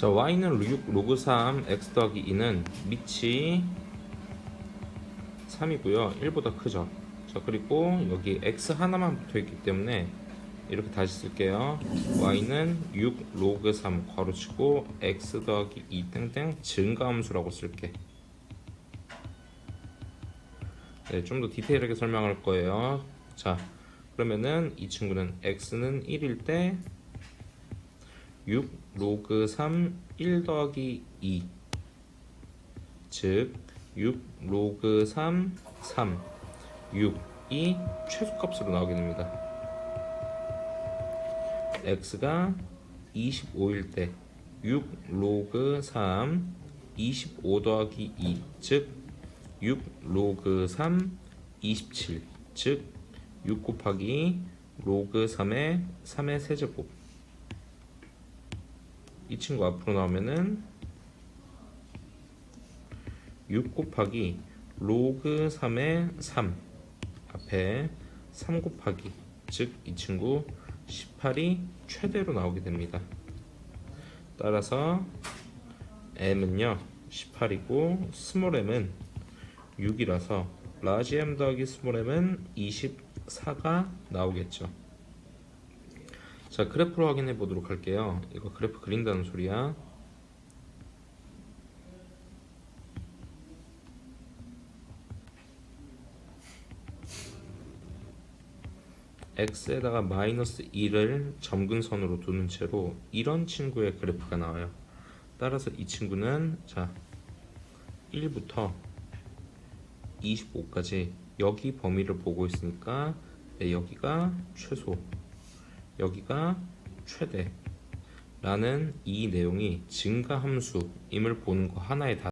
자, y는 6 로그 3 x 더하기 2는 밑이 3이고요. 1보다 크죠. 자, 그리고 여기 x 하나만 붙어 있기 때문에 이렇게 다시 쓸게요. y는 6 로그 3 괄호치고 x 더하기 2 땡땡 증가함수라고 쓸게. 네, 좀 더 디테일하게 설명할 거예요. 자, 그러면은 이 친구는 x는 1일 때 6 로그 3 1 더하기 2 즉, 6 로그 3 3 6이 최소값으로 나오게 됩니다. x가 25일 때 6 로그 3 25 더하기 2 즉, 6 로그 3 27 즉, 6 곱하기 로그 3의 3의 세제곱 이 친구 앞으로 나오면은 6 곱하기 로그 3의 3 앞에 3 곱하기 즉 이 친구 18이 최대로 나오게 됩니다. 따라서 m은요 18이고 스몰 m은 6이라서 라지 m 더하기 스몰 m은 24가 나오겠죠. 자 그래프로 확인해 보도록 할게요. 이거 그래프 그린다는 소리야. x에다가 마이너스 1을 점근선으로 두는 채로 이런 친구의 그래프가 나와요. 따라서 이 친구는 자 1부터 25까지 여기 범위를 보고 있으니까 네, 여기가 최소 여기가 최대. 라는 이 내용이 증가함수임을 보는 거 하나의 다